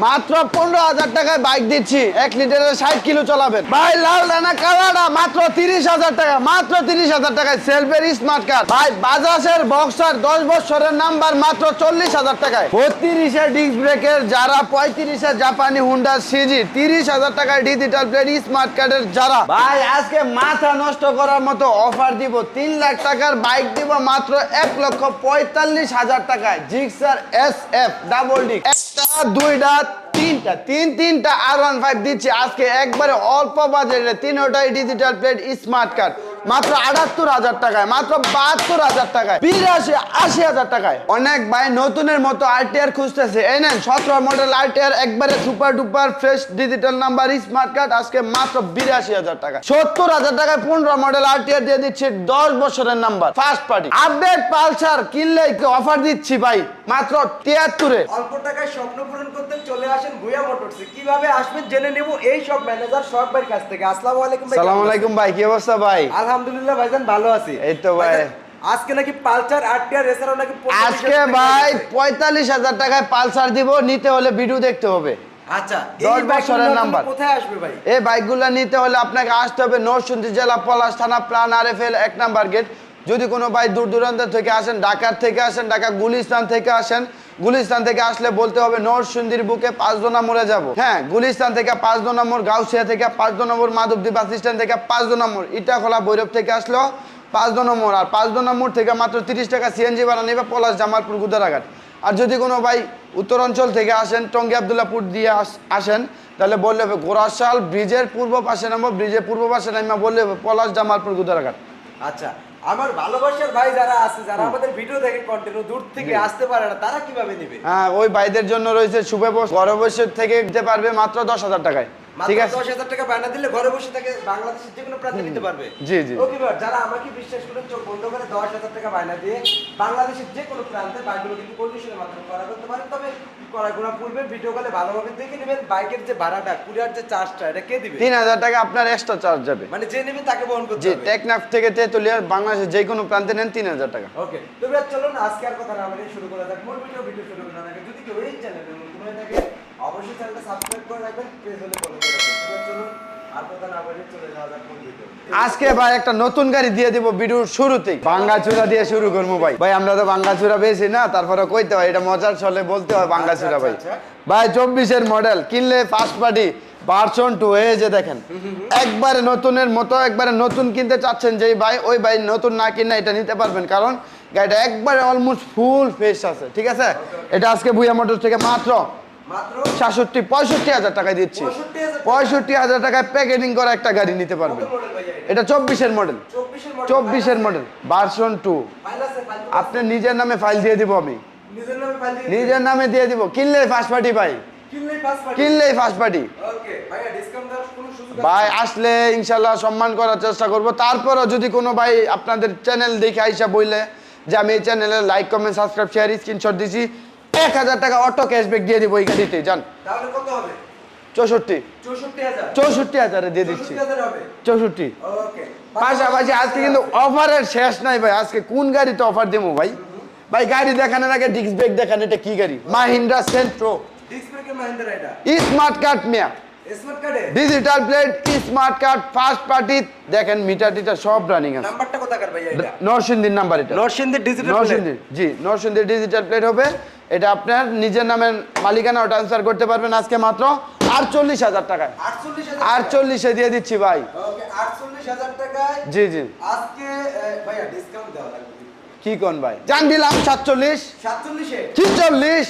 মাত্র পনেরো হাজার টাকায় বাইক দিচ্ছি। এক লিটারের ষাট কিলো চালাবেন। ভাই, লাল রানা কালারটা মাত্র তিরিশ হাজার টাকা, মাত্র তিরিশ হাজার টাকায় সেলফের স্মার্ট কার্ড ভাই, বাজাজের বক্সার দশ বছরের নাম্বার মাত্র চল্লিশ হাজার টাকায়। বত্রিশের ডিস্ক ব্রেকের যারা পঁয়ত্রিশের জাপানি হুন্ডা সিজি তিরিশ হাজার টাকায় ডিজিটাল প্লেট স্মার্ট কার্ডের যারা। ভাই, আজকে মাথা নষ্ট করার মতো অফার দিব। তিন লাখ টাকার বাইক দিব মাত্র এক লক্ষ পঁয়তাল্লিশ হাজার টাকায়। Gixxer S F double disc একটা, দুইটা তিনটা, তিন, তিনটা আর ওয়ান ফাইভ দিচ্ছি। আজকে একবারে অল্প বাজেটে তিনটাই ডিজিটাল প্লেট স্মার্ট কার্ড মাত্র আটাত্তর হাজার টাকায় মাত্র বাহাত্তর হাজার টাকায় বিরাশি আশি হাজার টাকায়। অনেক ভাই নতুনের মতো আরটিআর খুঁজতেছে। এই নেন সতেরো মডেল আরটিআর একবারে super duper fresh digital number smart card আজকে মাত্র বিরাশি হাজার টাকা সত্তর হাজার টাকায় পনেরো মডেল আরটিআর দিয়ে দিচ্ছি দশ বছরের number first party update Pulsar কিনলে অফার দিচ্ছি ভাই? মাত্র তিয়াত্তরে। অল্প টাকায় স্বপ্ন পূরণ করতে চলে আসেন ভুয়া মোটরসে কীভাবে আসবেন জেনে নেব এই সব ম্যানেজার সব ভাইয়ের কাছ থেকে। আসসালামু আলাইকুম ভাই সালাম আলাইকুম ভাই কি অবস্থা ভাই? আলহামদুলিল্লাহ ভাইজান ভালো আছি এই তো ভাই। আজকে নাকি পালচার আরটিআর এছাড়াও নাকি আজকে ভাই। পঁয়তাল্লিশ হাজার টাকায় পালসার দিব নিতে হলে ভিডিও দেখতে হবে আচ্ছা দশ বছরের নাম্বার। কোথায় আসবে ভাই এই বাইকগুলো নিতে হলে আপনাকে আসতে হবে নরসিংদী জেলা পলাশ থানা প্লান আর এফ এল এক নাম্বার গেট যদি কোনো ভাই দূর দূরান্ত থেকে আসেন ঢাকার থেকে আসেন ঢাকা গুলিস্তান থেকে আসেন গুলিস্তান থেকে আসলে বলতে হবে, নরসিংদীর বুকে পাঁচ দোনা মোড়ে যাব। হ্যাঁ গুলিস্তান থেকে পাঁচ দো নম্বর গাউসিয়া থেকে পাঁচ দো নম্বর মাধবদ্বীপ বাস স্ট্যান্ড থেকে পাঁচ দো নম্বর ইটাখোলা, ভৈরব থেকে আসলো পাঁচ দো নম্বর আর পাঁচ দো নম্বর থেকে মাত্র তিরিশ টাকা সিএনজি ভাড়া নেবে পলাশ, জামালপুর, গুদারাঘাট। আর যদি কোনো ভাই উত্তরাঞ্চল থেকে আসেন, টঙ্গী আবদুল্লাপুর দিয়ে আস- আসেন, তাহলে বললে হবে গোরাশাল ব্রিজের পূর্ব পাশে নামবো, ব্রিজের পূর্ব পাশে নামা বললে হবে পলাশ, জামালপুর, গুদারাঘাট। আচ্ছা আমার ভালোবাসার ভাই যারা আছে যারা আমাদের ভিডিও দেখে কন্টিনিউ দূর থেকে আসতে পারে না তারা কীভাবে নেবে? হ্যাঁ ওই ভাইদের জন্য রয়েছে সুব্যবস্থা ঘরে বসে থেকে নিতে পারবে মাত্র দশ হাজার টাকায়। ঠিক আছে। দশ হাজার টাকা বায়না দিলে ঘরে বসে থেকে বাংলাদেশের যে কোনো প্রান্তে নিতে পারবে। জি, জি। ওকে ভাই যারা আমাকে বিশ্বাস করে চোখ বন্ধ করে দশ হাজার টাকা বায়না দিয়ে বাংলাদেশের যে কোনো প্রান্তে বাইকগুলো কিন্তু কন্ডিশনের মাধ্যমে করা করতে পারেন। তবে করা করা পূর্বে ভিডিও কলে ভালোভাবে দেখে নেবেন বাইকের যে ভাড়াটা কুরিয়ার যে চার্জটা এটা কে দিবে? তিন হাজার টাকা আপনার এক্সট্রা চার্জ যাবে। মানে যে নেবে তাকে বহন করতে জি টেকনাফ থেকে তেতুলিয়া বাংলাদেশের যে কোনো প্রান্তে নেন তিন হাজার টাকা। ওকে তো এবার চলুন আজকে আর কথা না বলে শুরু করা যাক। মূল ভিডিও ভিডিও শুরু করা যাক যদি কেউ এই চ্যানেলে নতুন হয়ে থাকে অবশ্যই চ্যানেলটা সাবস্ক্রাইব করে রাখবেন পেজ হলে ফলো করে রাখবেন। চলুন আর কথা না বলে চলে যাওয়া যাক ভিডিও আজকে ভাই একটা নতুন গাড়ি দিয়ে দিব ভিডিওর শুরুতেই। বাঙ্গা চূড়া দিয়ে শুরু করব ভাই। ভাই আমরা তো বাঙ্গা চূড়া বেশি না তারপরে কইতে হয় এটা মজার ছলে বলতে হয় বাঙ্গা চূড়া ভাই। আচ্ছা, ভাই চব্বিশের মডেল কিনলে ফার্স্ট পার্টি ভার্সন টু যে দেখেন। একবারে নতুনের মতো একবারে নতুন কিনতে চাচ্ছেন যেই ভাই ওই ভাই নতুন না কিনে এটা নিতে পারবেন। কারণ গাড়িটা একবারে অলমোস্ট ফুল ফেস আছে ঠিক আছে? এটা আজকে ভুইয়া মোটর থেকে মাত্র সাতষট্টি পঁয়ষট্টি হাজার টাকায় দিচ্ছি। পঁয়ষট্টি হাজার টাকায় প্যাকেটিং করা একটা গাড়ি নিতে পারবেন। এটা? চব্বিশের মডেল চব্বিশের মডেল ভার্সন টু আপনার নিজের নামে ফাইল দিয়ে দিব আমি। নিজের নামে দিয়ে দিব। কিনলে ফার্স্ট পার্টি ভাই। কিনলেই ফার্স্ট পার্টি? ভাই আসলে ইনশাল্লাহ সম্মান করার চেষ্টা করব। তারপরও যদি কোনো ভাই আপনাদের চ্যানেল দেখে আইসা বইলে যে আমি এই চ্যানেলে like comment subscribe share screenshot দিছি এক হাজার টাকা অটো ক্যাশব্যাক দিয়ে দিব এই গাড়িতে যান তাহলে কত হবে? চৌষট্টি। চৌষট্টি হাজার। দিয়ে দিচ্ছি। চৌষট্টি পাশাপাশি আজকে কিন্তু অফারের শেষ নাই ভাই আজকে কোন গাড়িতে অফার দেবো ভাই? ভাই গাড়ি দেখানোর আগে ডিস্ক ব্রেক দেখান এটা কি গাড়ি? মাহিন্দ্রা সেন্ট্রো স্মার্ট কার্ড মিয়া। Digital plate smart card first party দেখেন মিটার টিটার সব রানিং আছে। নাম্বারটা কোথাকার ভাইয়া এটা? নরসিংদীর নাম্বার এটা। নরসিংদী ডিজিটাল নরসিংদীর জি নরসিংদীর ডিজিটাল প্লেট হবে। এটা আপনার নিজের নামের মালিকানাও ট্রান্সফার করতে পারবেন আজকে মাত্র আটচল্লিশ হাজার টাকায়। আটচল্লিশ দিয়ে দিচ্ছি ভাই। জি জি। কি কোন ভাই? জান দিলাম সাতচল্লিশ। ছিচল্লিশ।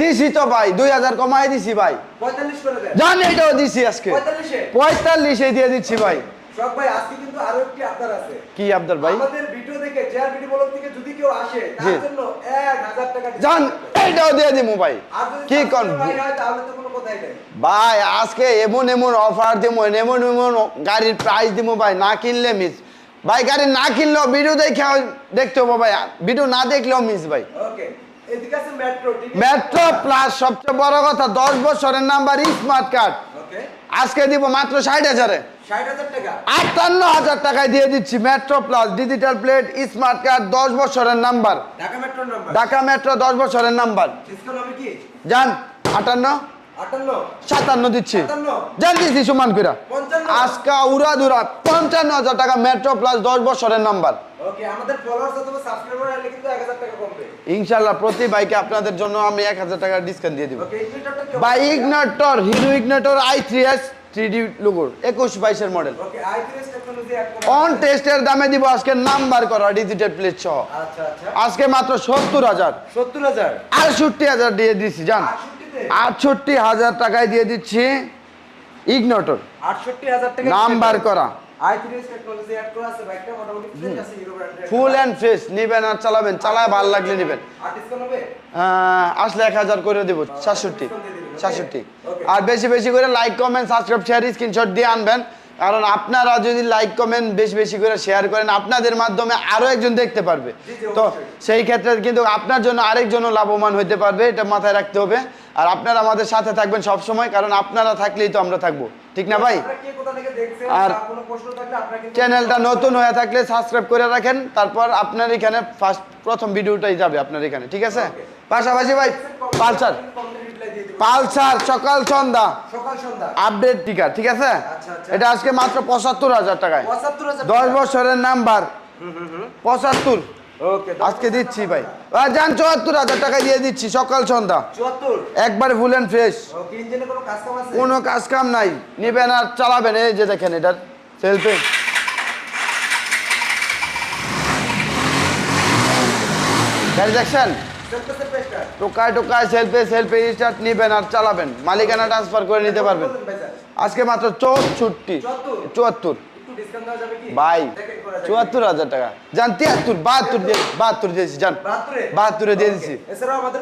দিছি তো ভাই দুই হাজার কমাই দিছি ভাই। জান এটাও দিছি আজকে। পঁয়তাল্লিশে দিয়ে দিচ্ছি ভাই। সব ভাই আজকে কিন্তু আরও একটি আবদার আছে। কি আবদার ভাই? আমাদের ভিডিও দেখে জেআর ভিডিও ব্লগ থেকে যদি কেউ আসে তার জন্য এক হাজার টাকা জান দিয়ে দিমু ভাই। কি কোন? ভাই তাহলে তো কোনো কথাই নেই। ভাই আজকে এমন এমন অফার দিব এমন এমন গাড়ির প্রাইস দিব ভাই না কিনলে মিস ভাই গাড়ি না কিনলেও ভিডিও দেখে দেখতে হব ভাই। ভিডিও না দেখলেও মিস ভাই। ওকে মেট্রো প্লাস সবচেয়ে বড় কথা দশ বছরের নাম্বার স্মার্ট কার্ড আজকে দিব মাত্র ষাট হাজারে। আটান্ন হাজার টাকায় দিয়ে দিচ্ছি metro plus digital plate smart card দশ বছরের নাম্বার। ঢাকা মেট্রো দশ বছরের নাম্বার। যান আটান্ন? সাতান্ন দিচ্ছি। জান দিচ্ছি সমান পঞ্চান্ন। আজকা উড়া দুরা পঞ্চান্ন হাজার টাকা মেট্রো প্লাস দশ বছরের নাম্বার। আমাদের ফলোয়ার্স অথবা সাবস্ক্রাইবার কিন্তু এক হাজার টাকা কমবে। ইনশাল্লাহ প্রতি বাইকে আপনাদের জন্য আমি এক হাজার টাকা ডিসকাউন্ট দিয়ে দিব। By Ignitor Hero Ignitor I three S three D লোগোর একুশ বাইশের মডেল অন টেস্টের দামে দিব আজকে নাম্বার করা ডিজিটাল প্লেট সহ। আচ্ছা আচ্ছা। আজকে মাত্র সত্তর হাজার। সত্তর হাজার? আটষট্টি হাজার দিয়ে দিচ্ছি জান। আটষট্টি হাজার টাকায় দিয়ে দিচ্ছি ইগনোটর নাম্বার করা। আইপিএস টেকনোলজি অ্যাড করা আছে বাইকটা মোটামুটি ফ্রেশ আছে হিরো ব্র্যান্ডের ফুল ফ্রেশ নিবেন আর চালাবেন চালায় ভালো লাগলে নিবেন। আসলে এক হাজার করে দেবো আর বেশি বেশি করে like comment subscribe share screenshot দিয়ে আনবেন। কারণ আপনারা যদি লাইক কমেন্ট বেশি বেশি করে শেয়ার করেন আপনাদের মাধ্যমে আরও একজন দেখতে পারবে। তো সেই ক্ষেত্রে কিন্তু আপনার জন্য আরেকজনও লাভবান হতে পারবে এটা মাথায় রাখতে হবে। আর আপনারা আমাদের সাথে থাকবেন সব সময় কারণ আপনারা থাকলেই তো আমরা থাকব। ঠিক না ভাই? আর চ্যানেলটা নতুন হয়ে থাকলে সাবস্ক্রাইব করে রাখেন তারপর আপনার এখানে ফার্স্ট প্রথম ভিডিওটাই যাবে আপনার এখানে ঠিক আছে? পাশাপাশি ভাই পালসার। পালসার সকাল সন্ধ্যা। আপডেট টিকার ঠিক আছে? আচ্ছা, আচ্ছা। এটা আজকে মাত্র পঁচাত্তর হাজার টাকায়। দশ বছরের নাম্বার। পঁচাত্তর। ওকে আজকে দিচ্ছি ভাই। আর যান চুয়াত্তর হাজার টাকা দিয়ে দিচ্ছি সকাল সন্ধ্যা। একবারে ফুল অ্যান্ড ফ্রেশ। কোনো কাজ কাম নাই। নিবেন আর চালাবেন এই যে দেখেন এটার সেলফে গাড়ি দেখছেন? টোকায় টোকায় সেলফে সেলফে স্টার্ট নিবেন আর চালাবেন। মালিকানা ট্রান্সফার করে নিতে পারবেন। আজকে মাত্র চৌষট্টি। চুয়াত্তর? ভাই। চুয়াত্তর হাজার টাকা। যান তিয়াত্তর বাহাত্তর দিয়ে বাহাত্তর দিয়েছি যান বাহাত্তরে? দিয়ে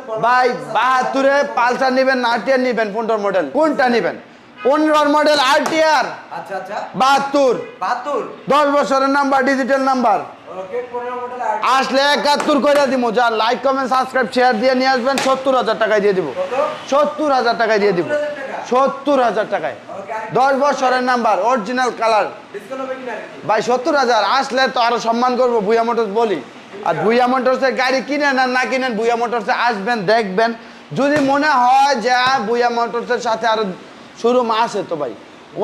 follow- ভাই বাহাত্তরে পালসার নিবেন আরটিআর নিবেন পনেরো মডেল কোনটা নিবেন? পনেরো মডেল আরটিআর। আচ্ছা আচ্ছা। বাহাত্তর। দশ বছরের নাম্বার ডিজিটাল নাম্বার আসলে একাত্তর করে দিব যা লাইক কমেন্ট সাবস্ক্রাইব শেয়ার দিয়ে নিয়ে আসবেন সত্তর হাজার টাকায় দিয়ে দিব। সত্তর হাজার টাকায় দিয়ে দিব। 70,000 টাকা? সত্তর হাজার টাকায়। দশ বছরের নাম্বার অরিজিনাল কালার? ভাই সত্তর হাজার আসলে তো আরও সম্মান করব ভুয়া মোটরস বলি। আর ভুয়া মোটরসে গাড়ি কিনেন আর না কিনেন ভুয়া মোটরসে আসবেন দেখবেন। যদি মনে হয় যে ভুয়া মোটরসের সাথে আরও শোরুম আছে তো ভাই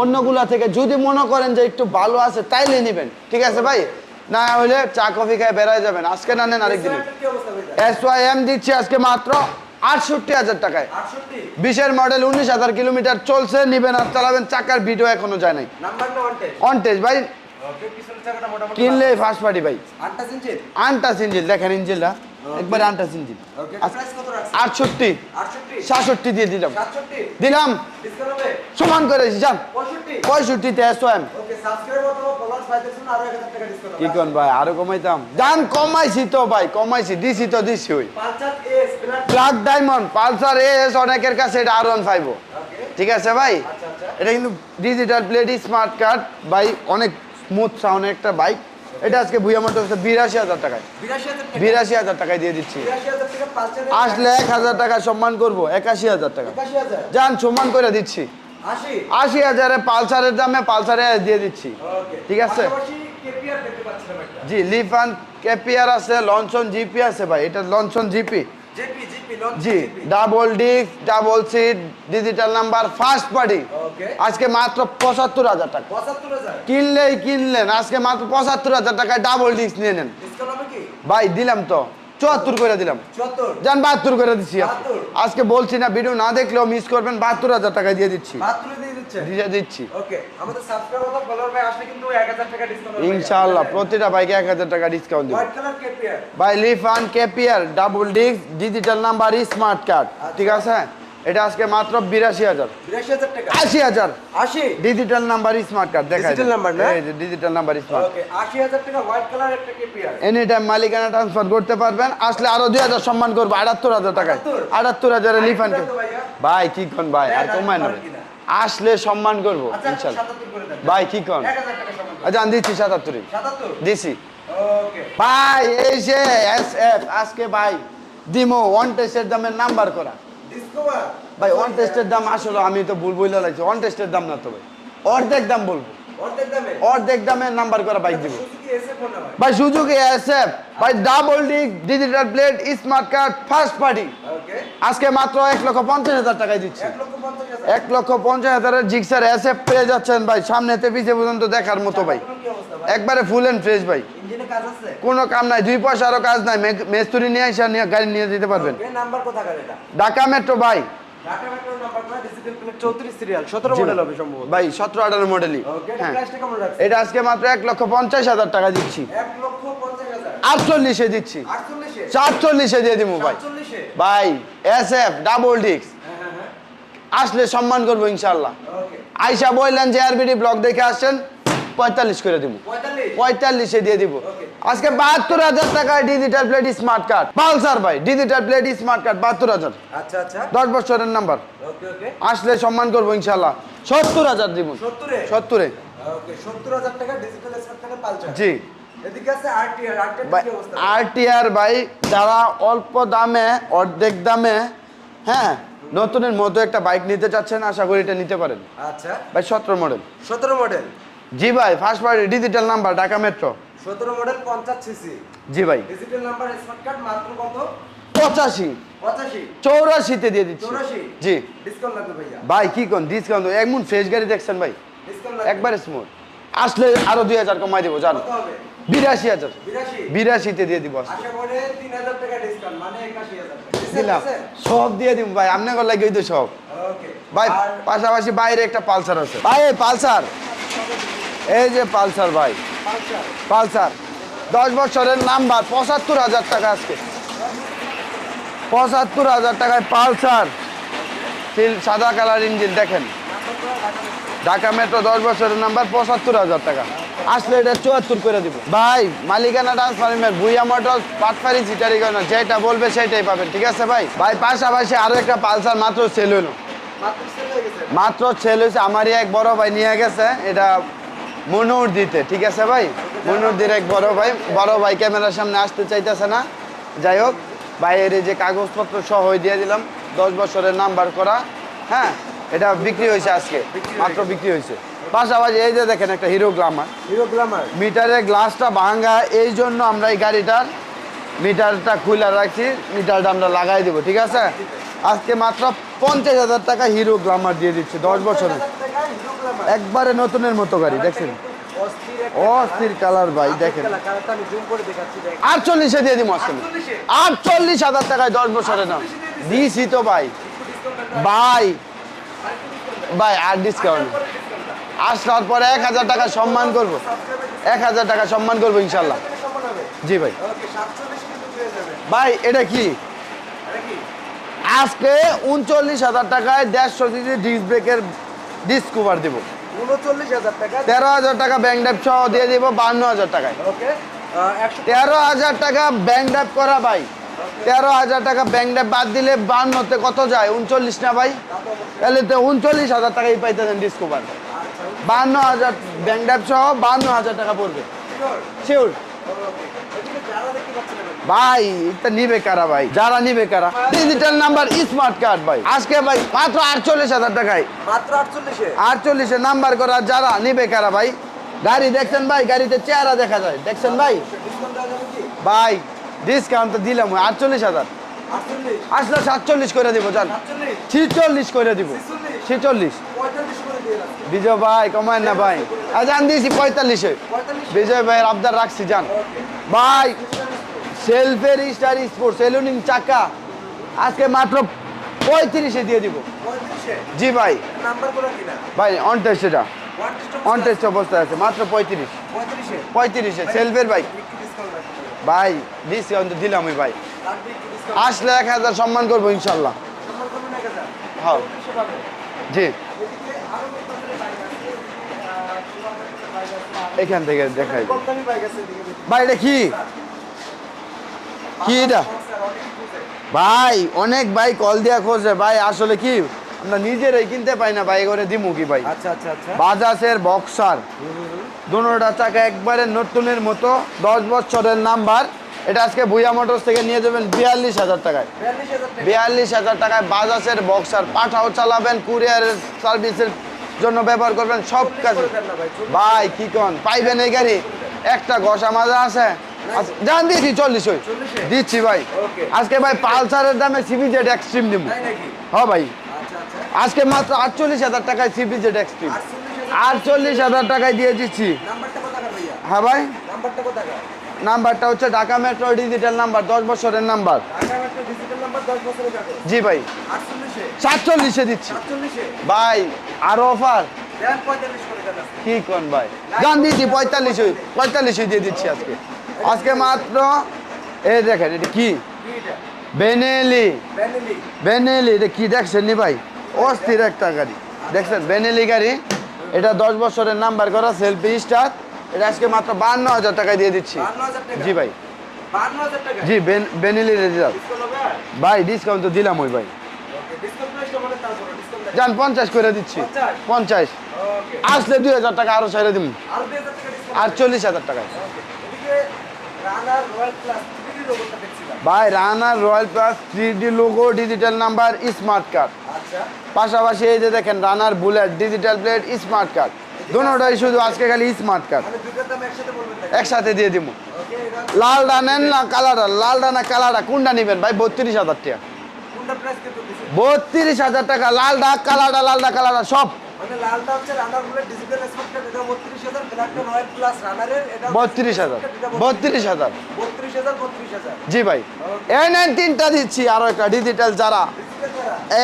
অন্যগুলা থেকে যদি মনে করেন যে একটু ভালো আছে তাইলে নেবেন। ঠিক আছে ভাই? না হলে চা কফি খায় বেড়ায় যাবেন। আজকে না নেন আরেকদিন। এস ওয়াই এম দিচ্ছি আজকে মাত্র। আটষট্টি হাজার টাকায়। বিশের মডেল উনিশ হাজার কিলোমিটার চলছে নিবেন আর চালাবেন চাকার ভিডিও এখনও যায় নাই। অনটেজ ভাই। কিনলে ফার্স্ট পার্টি ভাই। আনটা আনটাস ইঞ্জিল দেখেন ইঞ্জিলটা একবার প্রাইস কত রাখছেন? আটষট্টি। সাতষট্টি দিয়ে দিলাম। দিলাম। সমান করে যান পঁয়ষট্টি? পঁয়ষট্টিতে ডিসকাউন্ট কি কোন ভাই আরও কমাইতাম। যান কমাইছি তো ভাই কমাইছি দিছি তো দিছি ওই। ব্ল্যাক ডায়মন্ড পালসার এস অনেকের কাছে এটা আর ওয়ান ফাইভ ঠিক আছে ভাই? আচ্ছা আচ্ছা। এটা কিন্তু ডিজিটাল প্লেট স্মার্ট কার্ড ভাই অনেক স্মুথ সাউন্ড একটা বাইক এটা আজকে ভুয়া মোটর বিরাশি হাজার টাকায়। বিরাশি হাজার টাকায় দিয়ে দিচ্ছি। আসলে এক হাজার টাকা সম্মান করব একাশি হাজার টাকা। যান সম্মান করে দিচ্ছি। আশি? হাজারে পালসারের দামে পালসারে দিয়ে দিচ্ছি। ঠিক আছে। জি লিফান কেপিআর আছে লঞ্চন জিপি আছে ভাই এটা লঞ্চন জিপি। জি double disc double seat digital number first party আজকে মাত্র পঁচাত্তর হাজার টাকা। কিনলেই কিনলেন আজকে মাত্র পঁচাত্তর হাজার টাকায় ডাবল ডিস্ক নিয়ে নেন। ভাই দিলাম তো। চুয়াত্তর করে দিলাম। যান বাহাত্তর করে দিচ্ছি আজকে। 72 আজকে বলছি না ভিডিও না দেখলেও মিস করবেন বাহাত্তর হাজার টাকা দিয়ে দিচ্ছি। দিয়ে দিচ্ছি। ইনশাআল্লাহ প্রতিটা বাইকে এক হাজার টাকা ডিসকাউন্ট দিব। Lifan double disc digital number smart card ঠিক আছে? এটা আজকে মাত্র বিরাশি হাজার। আশি হাজার। আশি? ডিজিটাল নাম্বার স্মার্ট কার্ড দেখা না? ডিজিটাল নাম্বার স্মার্ট আশি হাজার টাকা হোয়াইট কালার একটা কেপিআর এনি টাইম মালিকানা ট্রান্সফার করতে পারবেন আসলে আরও দুই হাজার সম্মান করব আটাত্তর হাজার টাকায়। আটাত্তর? হাজারে ভাইয়া? ভাই কি কোন ভাই? আর কমায় নেবে আসলে সম্মান করব আচ্ছা ইনশাল্লাহ। করে দেন। ভাই কি কোন? আচ্ছা দিচ্ছি সাতাত্তরই। সাতাত্তর? দিছি। ভাই এই যে এস এফ আজকে ভাই দিমো ওয়ান টেস্টের দামের নাম্বার করা। ভাই ওয়ান টেস্টের দাম আসলে আমি তো ভুল বইলে লাগছে ওয়ান টেস্টের দাম না তো ভাই। অর্ধেক দাম বলব। অর্ধেক দামে? অর্ধেক দামে নাম্বার করা বাইক দিব। ভাই সুজুকি এসএফ। ভাই double disc digital plate smart card first party আজকে মাত্র এক লক্ষ পঞ্চাশ হাজার টাকায় দিচ্ছি। এক লক্ষ পঞ্চাশ হাজারের জিক্সার এসএফ পেয়ে যাচ্ছেন ভাই সামনেতে পিছিয়ে পর্যন্ত দেখার মতো ভাই। একবারে ফুল এন্ড ফ্রেশ ভাই। কোনো কাম নাই দুই পয়সারও কাজ নাই। মেস্তুরি নিয়ে এসে গাড়ি নিয়ে যেতে পারবেন। ঢাকা মেট্রো ভাই। ঢাকা মেট্রোর number digital plate 34 serial 17 model হবে সম্ভবত। ভাই সতেরো আঠারো মডেলই ওকে হ্যাঁ। প্রাইসটা কেমন রাখছে এটা আজকে মাত্র লক্ষ পঞ্চাশ হাজার টাকা দিচ্ছি। 1 লক্ষ 50 হাজার। আটচল্লিশে দিচ্ছি। 48 এ চারচল্লিশে দিয়ে দিব ভাই। 47 এ ভাই এস এফ ডাবল ডিক্স হ্যাঁ হ্যাঁ আসলে সম্মান করব ইনশাল্লাহ আইসা বললেন যে আরবিডি ব্লগ দেখে আসছেন পঁয়তাল্লিশ করে দিব পঁয়তাল্লিশে? দিয়ে দিব. আজকে বাহাত্তর হাজার টাকায় digital plate smart card Pulsar ভাই ডিজিটাল প্লেট স্মার্ট কার্ড বাহাত্তর হাজার। আচ্ছা আচ্ছা। দশ বছরের নাম্বার আসলে সম্মান করব ইনশাল্লাহ সত্তর হাজার দিব। সত্তরে? ওকে 70000 টাকা ডিজিটাল স্মার্ট কার্ডে পালচার জি। আরটিআর ভাই যারা অল্প দামে অর্ধেক দামে হ্যাঁ নতুনের মতো একটা বাইক নিতে চাচ্ছেন আশা করি এটা নিতে পারেন। আচ্ছা। ভাই সতেরো মডেল 17 মডেল জি ভাই first party digital number Dhaka metro 17 model 50 CC জি ভাই। ডিজিটাল নাম্বার স্মার্ট কার্ড মাত্র কত? পঁচাশি। 85 চৌরাশিতে দিয়ে দিচ্ছি। 84 জি। ডিসকাউন্ট লাগবে ভাইয়া। ভাই কি কোন? ডিসকাউন্ট এমন ফ্রেশ গাড়ি দেখছেন ভাই? ডিসকাউন্ট লাগবে। একবারে স্মুথ আসলে আরও দুই হাজার কমাই দেবো জানো? কত হবে? বিরাশি হাজার। 82 বিরাশিতে দিয়ে দিব। আশা করে 3000 টাকা ডিসকাউন্ট মানে 81000 দিলাম। সব দিয়ে দিব ভাই আপনার লাগে ওই তো সব। ওকে ভাই পাশাপাশি বাইরে একটা পালসার আছে। ভাই পালসার। এই যে পালসার ভাই। পালসার। দশ বছরের নাম্বার পঁচাত্তর হাজার টাকা আজকে। পঁচাত্তর হাজার টাকায় পালসার। সিল সাদা কালার ইঞ্জিন দেখেন। ঢাকা মেট্রো দশ বছরের নাম্বার পঁচাত্তর হাজার টাকা। আসলে এটা চুয়াত্তর করে দিব। ভাই মালিকানা ট্রান্সফার্মের ভুইয়া মোটর পাটফারি সিটারি না যেটা বলবে সেটাই পাবেন ঠিক আছে ভাই? ভাই পাশাপাশি আরও একটা পালসার মাত্র সেল হলো। মাত্র সেল হয়েছে আমারই এক বড় ভাই নিয়ে গেছে এটা মনুর দিতে ঠিক আছে ভাই? মনুর দির এক বড় ভাই বড় ভাই ক্যামেরার সামনে আসতে চাইতেছে না। যাই হোক ভাইয়ের যে কাগজপত্র সহ দিয়ে দিলাম দশ বছরের নাম্বার করা হ্যাঁ? এটা বিক্রি হয়েছে আজকে মাত্র বিক্রি হয়েছে। পাশাপাশি এই যে দেখেন একটা হিরো গ্লামার। হিরো গ্ল্যামার মিটারের গ্লাসটা ভাঙা এই জন্য আমরা এই গাড়িটার মিটারটা খুলে রাখছি মিটারটা আমরা লাগাই দেবো ঠিক আছে? আজকে মাত্র পঞ্চাশ হাজার টাকা হিরো গ্লামার দিয়ে দিচ্ছে দশ বছরের। একবারে নতুনের মতো গাড়ি দেখছেন? অস্থির কালার ভাই দেখেন। আটচল্লিশে দিয়ে দিব আজকে 48 এ? আটচল্লিশ হাজার টাকায় দশ বছরের নাম। দিছি। তো ভাই। ভাই। ভাই আর ডিসকাউন্ট আসার পরে এক হাজার টাকা সম্মান করব। এক হাজার টাকা সম্মান করব ইনশাল্লাহ। জি ভাই। ওকে 47 কিন্তু পেয়ে যাবে। ভাই এটা কি? আজকে উনচল্লিশ হাজার টাকায় দেড়শো সিসি ডিস্ক ব্রেকের ডিস্ক কভার দিব। 39000 টাকা তেরো হাজার টাকা ব্যাংক ড্যাপ সহ দিয়ে দিব বান্ন হাজার টাকায়। ওকে 100 তেরো হাজার টাকা ব্যাংক ড্যাপ করা ভাই। তেরো হাজার টাকা ব্যাংক ড্যাপ বাদ দিলে বান্নতে কত যায়? উনচল্লিশ না ভাই? তাহলে তো উনচল্লিশ হাজার টাকাই পাইতেছেন ডিস্ক কভার বান্ন হাজার ব্যাংক ড্যাপ সহ বান্ন হাজার টাকা পড়বে। শিওর এদিকে যারা দেখতে পাচ্ছেন না ভাই এটা নিবে কারা ভাই? যারা নিবে কারা? ডিজিটাল নাম্বার স্মার্ট কার্ড ভাই। আজকে ভাই মাত্র আটচল্লিশ হাজার টাকায়। মাত্র 48 আটচল্লিশে নাম্বার করা যারা নিবে কারা ভাই? গাড়ি দেখছেন ভাই? গাড়িতে চেহারা দেখা যায়। দেখছেন ভাই? ভাই ডিসকাউন্ট তো দিলাম আটচল্লিশ হাজার। 48 আসলে সাতচল্লিশ করে দিব জান। ছিচল্লিশ করে দিব। ছিচল্লিশ? 45 করে দিয়ে রাখছি। বিজয় ভাই কমায় না ভাই। আর জান দিয়েছি পঁয়তাল্লিশে। বিজয় ভাইয়ের আবদার রাখছি জান। ভাই সেলফের স্টার স্পোর্ট সেলুনিং চাকা। আজকে মাত্র পঁয়ত্রিশে দিয়ে দিব। জি ভাই। ভাই অন টেস্ট এটা। অন টেস্ট অবস্থায় আছে মাত্র পঁয়ত্রিশ। পঁয়ত্রিশে? সেলফের রাখছি ভাই ডিসকাউন্ট দিলাম ওই ভাই। আসলে এক হাজার সম্মান করব ইনশাল্লাহ। সম্মান করবেন 1000 হ্যাঁ। জি। বাইক বাইক এখান থেকে দেখাই। বাইক। ভাই এটা কি? কি এটা। ভাই অনেক ভাই কল দিয়া খোঁজে। ভাই আসলে কি আমরা নিজেরাই কিনতে পাই না ভাই করে দিমু কি ভাই? আচ্ছা আচ্ছা আচ্ছা। বাজাজের বক্সার। দুটা চাকা একবারে নতুনের মতো দশ বছরের নাম্বার। এটা আজকে ভুইয়া মোটরস থেকে নিয়ে যাবেন বিয়াল্লিশ হাজার টাকায়। 42000 টাকা। বিয়াল্লিশ হাজার টাকায় বাজাজের বক্সার। পাঠাও চালাবেন কুরিয়ারের সার্ভিসের জন্য ব্যবহার করবেন সব কাজে। ভাই, কি কন? পাইবেন এই গাড়ি? একটা ঘষা মাজা আছে? জান দিচ্ছি চল্লিশ ওই? দিচ্ছি ভাই। আজকে ভাই পালসারের দামে সিবি জেড এক্সট্রিম দিব হ্যাঁ ভাই। আচ্ছা আচ্ছা। আজকে মাত্র আটচল্লিশ হাজার টাকায় সিবি জেড এক্সট্রিম 48,000 আটচল্লিশ হাজার টাকায়? দিয়ে দিচ্ছি। হ্যাঁ ভাই। নাম্বারটা হচ্ছে ঢাকা মেট্রো ডিজিটাল নাম্বার দশ বছরের number. Dhaka metro digital number 10 বছরের কাগজ? জি ভাই। সাতচল্লিশে দিচ্ছি। 47 এ ভাই আরও অফার? দেন 45 করে দেন আজকে। কি কোন ভাই? জান দিচ্ছি পঁয়তাল্লিশ পঁয়তাল্লিশ দিয়ে দিচ্ছি আজকে। আজকে মাত্র এই দেখেন এটা কি? বেনেলি। বেনেলি। এটা কি দেখছেন নি ভাই? অস্থির একটা গাড়ি। দেখছেন বেনেলি গাড়ি। এটা দশ বছরের নাম্বার করা সেলফি স্টার। এটা আজকে মাত্র বান্ন হাজার টাকায় দিয়ে দিচ্ছি। জি ভাই। জি বেন- বেনেলি ডিসকাউন্ট ভাই ডিসকাউন্ট তো দিলাম ওই ভাই। যান পঞ্চাশ করে দিচ্ছি। পঞ্চাশ? আসলে দুই হাজার টাকা আরও ছেড়ে দিব আর 2000 টাকা ডিসকাউন্ট আর চল্লিশ হাজার টাকায়। ভাই Runner Royal plus three D logo digital number smart card আচ্ছা। পাশাপাশি এই যে দেখেন Runner bullet digital plate smart card দুটোটাই শুধু আজকে খালি স্মার্ট কার্ড মানে দাম একসাথে দিয়ে দিব। লালটা নেন না কালারটা লালটা না কালারটা কোনটা নেবেন? ভাই বত্রিশ হাজার টাকা। বত্রিশ হাজার টাকা লালটা কালারটা লালটা কালারটা সব। মানে লালটা হচ্ছে রানার বুলেট ডিজিটাল স্মার্ট এটা 32000 ব্ল্যাকটা রয়্যাল প্লাস রানারের এটা বত্রিশ হাজার বত্রিশ হাজার। 32000 32000 জি ভাই। তিনটা দিচ্ছি আরও একটা ডিজিটাল যারা।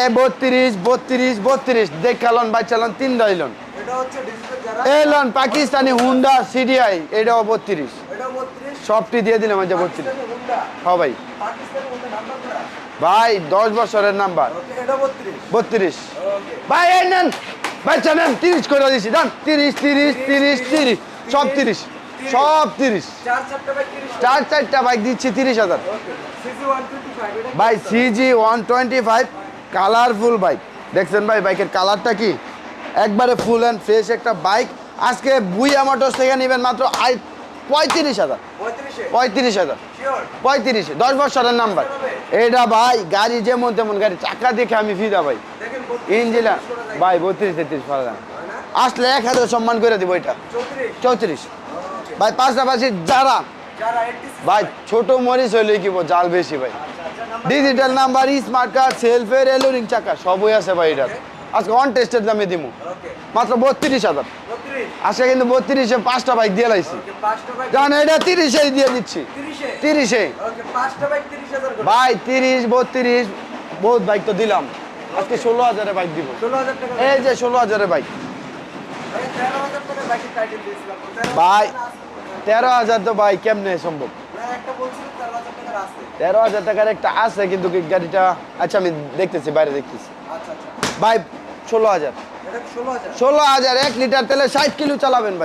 এ বত্রিশ বত্রিশ বত্রিশ দেখালন বাই চালন তিন দাইলন এটা হচ্ছে ডিজিটাল যারা? এলন পাকিস্তানি হুন্ডা সিডিআই এটাও বত্রিশ। 32 সবটি দিয়ে দিলাম যে বত্রিশ। হ্যাঁ ভাই। পাকিস্তানি হুন্ডা নাম্বার ভাই দশ বছরের নাম্বার এটা 32 বত্রিশ। ওকে ভাই এই নেন। ভাই নেন তিরিশ করে দিছি দান তিরিশ তিরিশ তিরিশ তিরিশ সব তিরিশ সব তিরিশ। চার চারটা বাই 30 চার চারটা বাইক দিচ্ছি তিরিশ হাজার। ওকে সিজি 125 এটা ভাই CG one twenty five colourful bike দেখছেন ভাই বাইকের কালারটা কি? একবারে ফুল অ্যান্ড ফ্রেশ একটা বাইক আজকে বুইয়া মোটরস থেকে নেবেন মাত্র আই পঁয়ত্রিশ হাজার। পঁয়ত্রিশ? হাজার। পঁয়ত্রিশ দশ বছরের নাম্বার এটা ভাই গাড়ি যেমন তেমন গাড়ি চাকা দেখে আমি ফিদা ভাই। দেখেন 32 ইঞ্জিলা ভাই বত্রিশ তেত্রিশ না? আসলে এক হাজার সম্মান করে দিব এটা। চৌত্রিশ। ভাই পাশাপাশি যারা যারা 86 ভাই ছোট মরিচ হইলে কি জাল বেশি ভাই। ডিজিটাল নাম্বার স্মার্ট কার্ড সেলফের এলোরিং চাকা সবই আছে ভাই এটা আজকে অন টেস্টের দামে দিব মাত্র বত্রিশ হাজার। 32 আজকে কিন্তু বত্রিশে পাঁচটা বাইক দিয়ে লাইছি। এটা তিরিশেই দিয়ে দিচ্ছি। তিরিশে? বাই 30000 করে। ভাই তিরিশ বত্রিশ বহুত বাইক তো দিলাম। আজকে ষোলো হাজারে বাইক দিব। এই যে ষোলো হাজারে বাইক ভাই 13000 টাকা বাইকের টাইটেল দিয়েছিলাম। তো 13,000 ভাই। টাকা আছে। তেরো হাজার তো ভাই কেমনে সম্ভব? না একটা বলছিল 13000 টাকার আছে। তেরো হাজার টাকার একটা আছে কিন্তু কি গাড়িটা আচ্ছা আমি দেখতেছি বাইরে দেখতেছি। আচ্ছা আচ্ছা। ভাই ষোলো হাজার। এটা 16000 ষোলো হাজার এক লিটার তেলে ষাট কিলো চালাবেন ভাই।